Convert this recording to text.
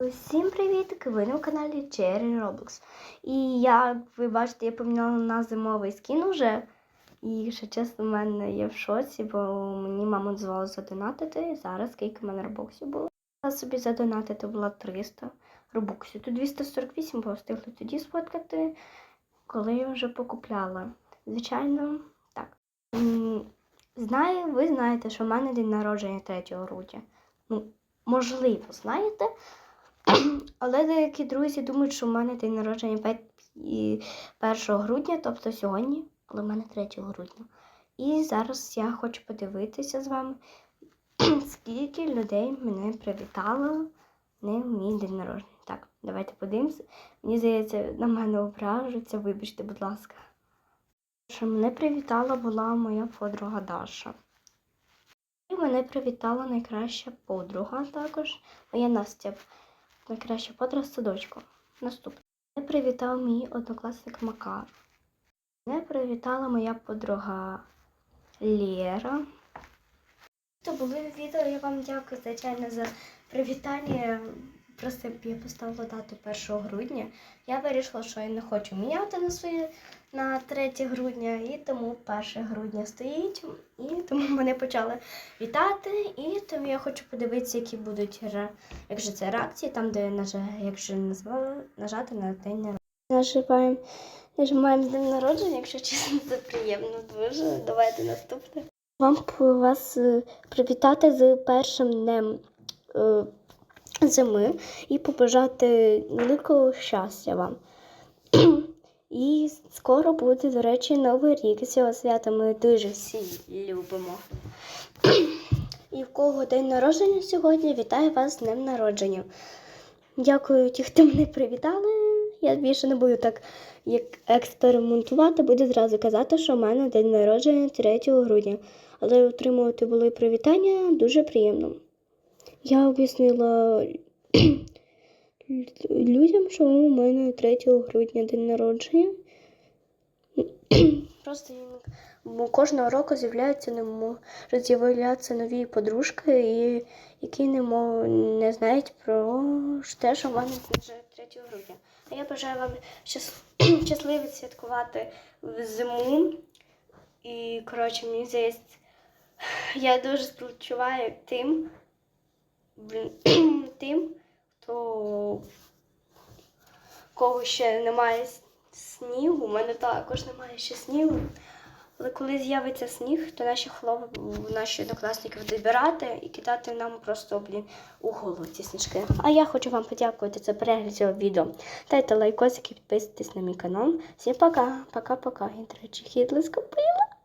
Всім привіт! Ви на каналі Cherry Roblox. І як ви бачите, я поміняла на зимовий скін уже. І якщо чесно, в мене є в шоці, бо мені мама дозволила задонатити. Зараз скільки в мене робоксів було. Я собі задонатити була 300 робоксів. Тут 248, бо встигли тоді сфоткати, коли я вже покупляла. Звичайно, так. Знаю, ви знаєте, що в мене день народження 3 грудня. Ну, можливо, знаєте. Але деякі друзі думають, що в мене день народження 1 грудня, тобто сьогодні, але в мене 3 грудня. І зараз я хочу подивитися з вами, скільки людей мене привітало в мій день народження. Так, давайте подивимося. Мені здається, на мене ображуться, вибачте, будь ласка. Що мене привітала була моя подруга Даша. І мене привітала найкраща подруга також, моя Настя найкраща подруга з садочку. Наступне. Мене привітав мій однокласник Макар. Мене привітала моя подруга Лєра. То були відео, я вам дякую, звичайно, за привітання. Просто я поставила дату 1 грудня. Я вирішила, що я не хочу міняти на своє на 3 грудня, і тому 1 грудня стоїть. І тому мене почали вітати. І тому я хочу подивитися, які будуть якщо це реакції, там, де якщо назвали, нажати на день народження. Нажимаємо, нажимаємо з днем народження, якщо чесно, це приємно дуже. Давайте наступне. Вам вас е, привітати з першим днем е, зими і побажати великого щастя вам. І скоро буде, до речі, Новий рік. Цього свята ми дуже всі любимо. І в кого день народження сьогодні, вітаю вас з днем народження. Дякую ті, хто мене привітали. Я більше не буду так як експериментувати, буду зразу казати, що в мене день народження 3 грудня. Але отримувати були привітання дуже приємно. Я об'яснила людям, що у мене 3 грудня день народження. Просто кожного року з'являються не можуть нові подружки, і які не не знають про те, що в мене вже 3 грудня. А я бажаю вам щас... щасливо святкувати в зиму. І, коротше, мені здається, я дуже співчуваю тим, тим, хто кого ще немає снігу. У мене також немає ще снігу. Але коли з'явиться сніг, то наші хлопці, наші однокласники будуть збирати і кидати нам просто блін, у голову ці сніжки. А я хочу вам подякувати за перегляд цього відео. Дайте лайкосик і підписуйтесь на мій канал. Всім пока, пока-пока. Я, до речі, хітлис купила.